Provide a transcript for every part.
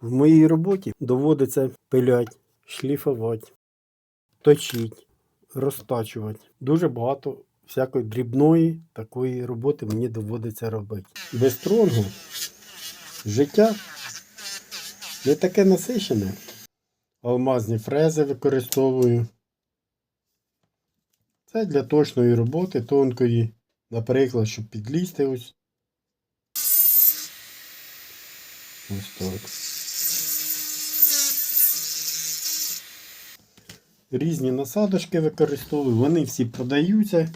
В моїй роботі доводиться пилять, шліфувати, точити, розтачувати. Дуже багато всякої дрібної такої роботи мені доводиться робити. Без стронгу життя не таке насичене. Алмазні фрези використовую. Це для точної роботи тонкої, наприклад, щоб підлізти ось. Ось так. Різні насадочки використовую, вони всі продаються.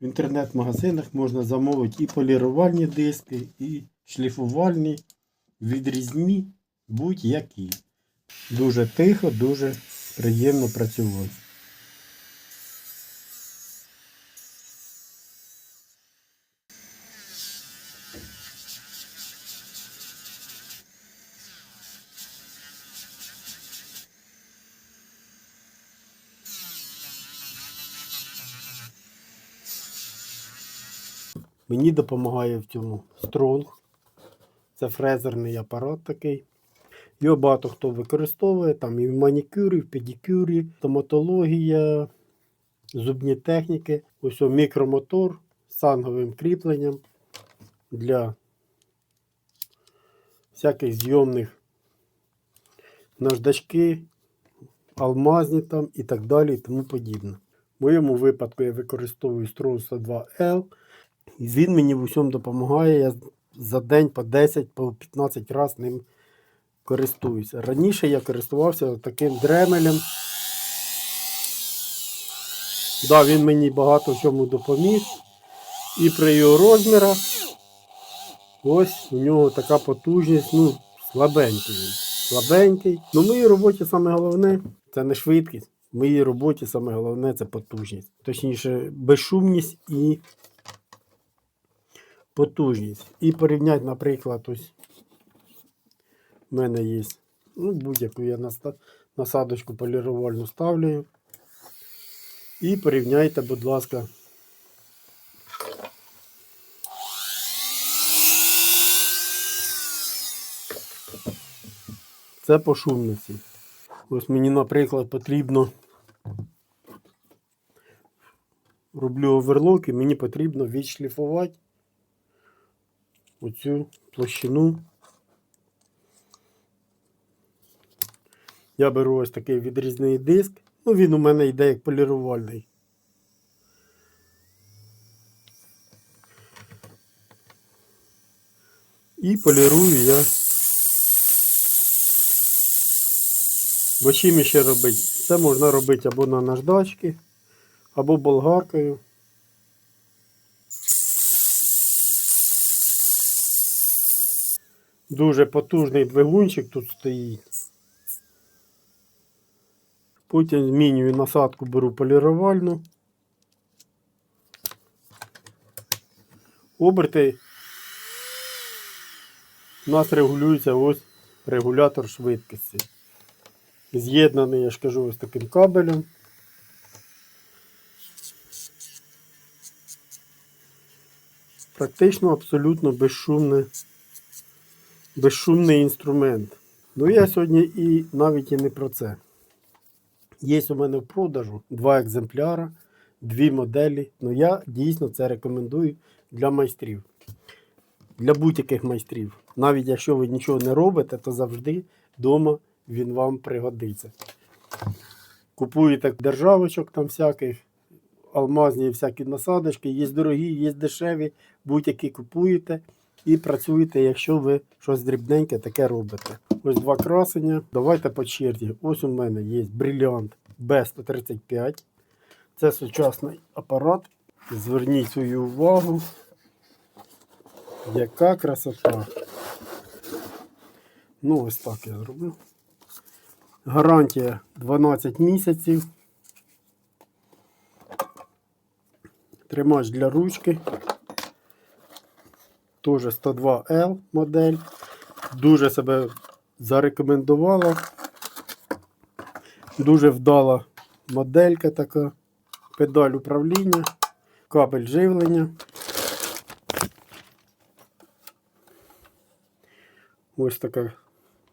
В інтернет-магазинах можна замовити і полірувальні диски, і шліфувальні, відрізні, будь-які. Дуже тихо, дуже приємно працювати. Мені допомагає в цьому Strong. Це фрезерний апарат такий. Його багато хто використовує там і в манікюрі, і в педикюрі, стоматологія, зубні техніки. Ось о, мікромотор з санговим кріпленням для всяких зйомних наждачки, алмазні там і так далі і тому подібне. В моєму випадку я використовую Strong 102L. І він мені в усьому допомагає. Я за день по 10, по 15 разів ним користуюся. Раніше я користувався таким дремелем. Да, він мені багато в чому допоміг. І при його розмірах ось у нього така потужність, ну, слабенький він. Слабенький. Ну, в моїй роботі саме головне це не швидкість. В моїй роботі саме головне це потужність. Точніше, безшумність і потужність. І порівняти, наприклад, ось в мене є ну, будь-яку я насадочку полірувальну ставлю. І порівняйте, будь ласка. Це по шумниці. Ось мені, наприклад, потрібно роблю оверлок і мені потрібно відшліфувати оцю площину. Я беру ось такий відрізний диск. Ну, він у мене йде як полірувальний. І полірую я. Бо чим ще робити? Це можна робити або на наждачки, або болгаркою. Дуже потужний двигунчик тут стоїть. Потім змінюю насадку, беру полірувальну. Оберти у нас регулюється ось регулятор швидкості. З'єднаний, я ж кажу, ось таким кабелем. Практично абсолютно безшумне, безшумний інструмент. Ну я сьогодні і навіть і не про це. Є у мене в продажу два екземпляри, дві моделі. Ну я дійсно це рекомендую для майстрів. Для будь-яких майстрів. Навіть якщо ви нічого не робите, то завжди вдома він вам пригодиться. Купуєте державочок там всяких, алмазні всякі насадочки, є дорогі, є дешеві, будь-які купуєте і працюєте, якщо ви щось дрібненьке таке робите. Ось два красення. Давайте по черзі. Ось у мене є бриліант B135. Це сучасний апарат. Зверніть свою увагу. Яка красота. Ну, ось так я зроблю. Гарантія 12 місяців. Тримач для ручки. Теж 102L модель. Дуже себе зарекомендувала. Дуже вдала моделька така. Педаль управління, кабель живлення. Ось така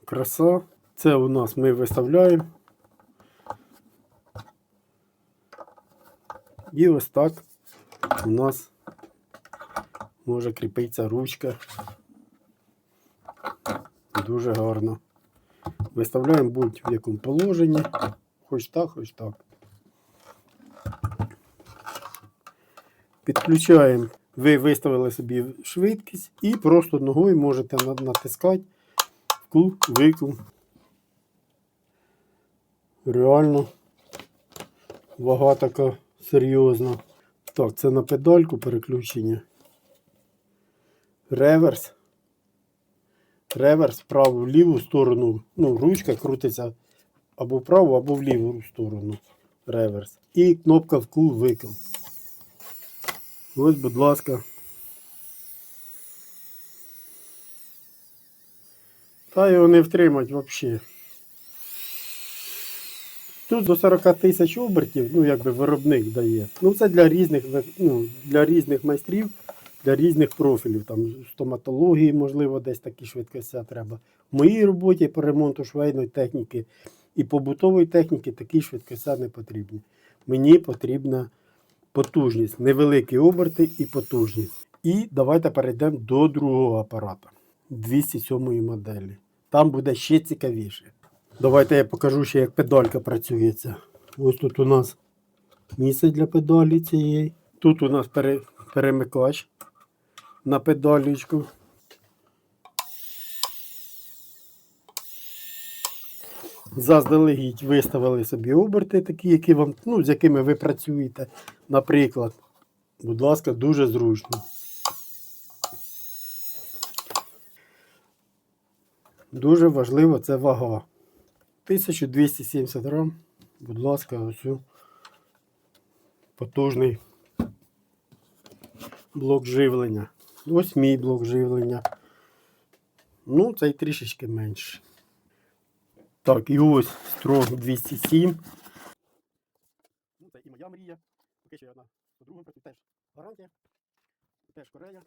краса. Це у нас ми виставляємо. І ось так у нас може кріпитися ручка. Дуже гарно. Виставляємо будь в якому положенні. Хоч так, хоч так. Підключаємо. Ви виставили собі швидкість і просто ногою можете натискати вкл, викл. Реально вага така серйозна. Так, це на педальку переключення. Реверс. Реверс вправо в ліву сторону. Ну, ручка крутиться або вправо, або в ліву сторону. Реверс. І кнопка вкл викл. Ось, будь ласка. Та його не втримать взагалі. Тут до 40 тисяч обертів, ну якби виробник дає. Ну це для різних, ну, для різних майстрів, для різних профілів. Там стоматології, можливо, десь такі швидкості треба. В моїй роботі по ремонту швейної техніки і побутової техніки такі швидкості не потрібні. Мені потрібна потужність, невеликі оберти і потужність. І давайте перейдемо до другого апарата 207 моделі. Там буде ще цікавіше. Давайте я покажу ще, як педалька працюється. Ось тут у нас місце для педалі цієї. Тут у нас пере- перемикач на педалічку. Заздалегідь виставили собі оберти, такі, які вам, ну, з якими ви працюєте. Наприклад, будь ласка, дуже зручно. Дуже важливо це вага. 1270 грам. Будь ласка, ось потужний блок живлення. Ось мій блок живлення. Ну, цей трішечки менше. Так, і ось строг 207. Ну, це і моя мрія. Поки що я на по-другому працюю. Теж гарантія. Теж Корея.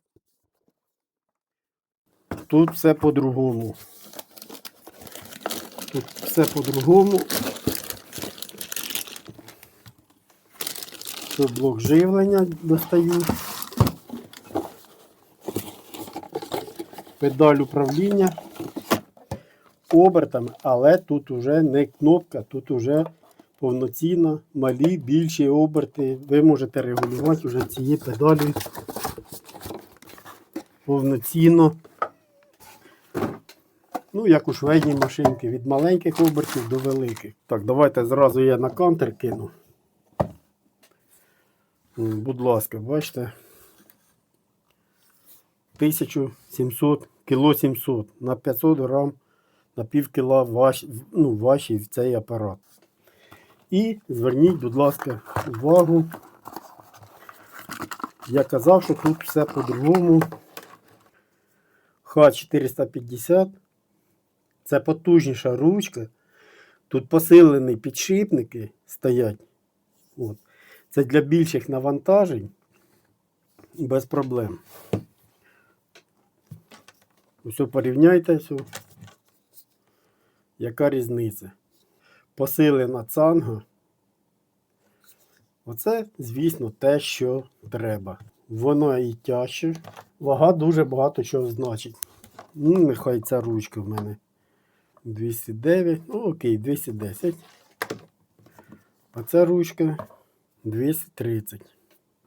Тут все по-другому. Тут все по-другому. Тут блок живлення достаю. Педаль управління обертами, але тут уже не кнопка, тут уже повноцінно малі, більші оберти. Ви можете регулювати вже цієї педалі повноцінно. Ну, як у швейній машинці, від маленьких обертів до великих. Так, давайте зразу я на кантер кину. Будь ласка, бачите. 1700, кіло 700 на 500 грам на пів кіла ваш, ну, ваші цей апарат. І зверніть, будь ласка, увагу. Я казав, що тут все по-другому. Х450. Це потужніша ручка. Тут посилені підшипники стоять. От. Це для більших навантажень без проблем. Все порівняйте все. Яка різниця? Посилена цанга. Оце, звісно, те, що треба. Воно і тяжче. Вага дуже багато чого значить. Ну, нехай ця ручка в мене 209. Ну, окей, 210. А ця ручка 230.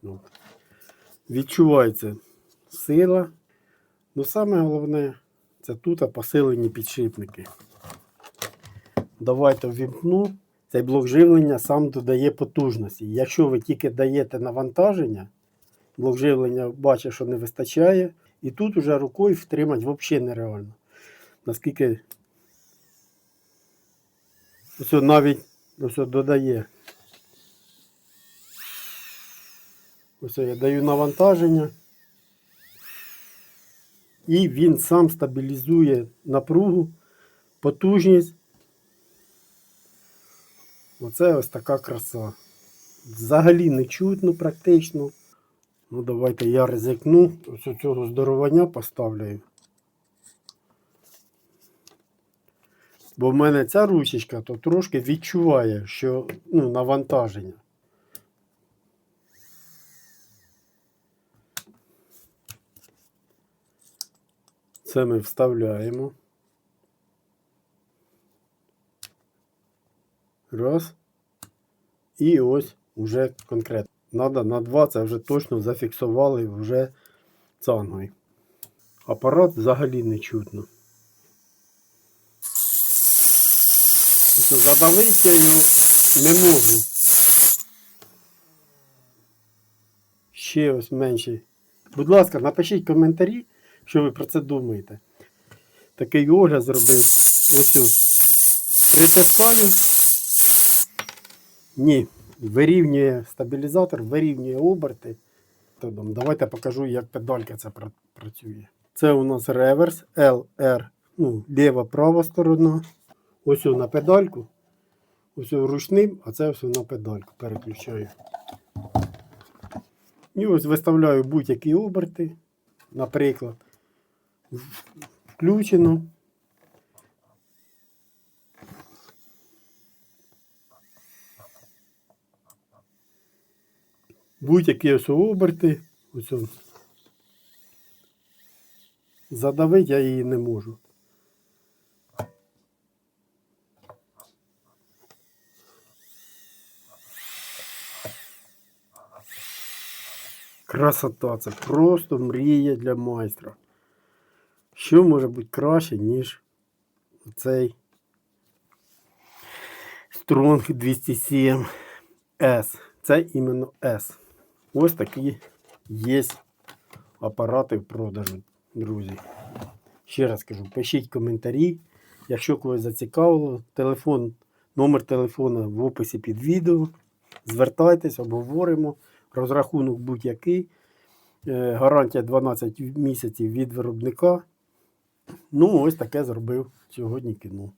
От. Відчувається сила. Ну, саме головне, це тут посилені підшипники. Давайте ввімкну. Цей блок живлення сам додає потужності. Якщо ви тільки даєте навантаження, блок живлення бачить, що не вистачає, і тут уже рукою втримати взагалі нереально. Наскільки ось навіть ось додає. Ось я даю навантаження. І він сам стабілізує напругу, потужність. Оце ось така краса. Взагалі не чутно практично. Ну давайте я ризикну. Ось цього здоровання поставлю. Бо в мене ця ручечка то трошки відчуває, що ну, навантаження. Це ми вставляємо. Раз. І ось уже конкретно. Надо на два, це вже точно зафіксували вже цангою. Апарат взагалі не чутно. Задавити його не можу. Ще ось менший. Будь ласка, напишіть коментарі, що ви про це думаєте. Такий огляд зробив. Ось ось. Притискаю. Ні. Вирівнює стабілізатор, вирівнює оберти. Давайте покажу, як педалька це працює. Це у нас реверс LR, ну, ліва права сторона. Ось на педальку. Ось ручним, а це все на педальку переключаю. І ось виставляю будь-які оберти. Наприклад, включено. Будь-які ось оберти. Ось он. Задавити я її не можу. Красота, це просто мрія для майстра. Що може бути краще, ніж цей Strong 207 S. Це іменно S. Ось такі є апарати в продажу, друзі. Ще раз кажу, пишіть коментарі. Якщо когось зацікавило, телефон, номер телефона в описі під відео. Звертайтесь, обговоримо. Розрахунок будь-який. Е, Гарантія 12 місяців від виробника. Ну, ось таке зробив сьогодні кіно.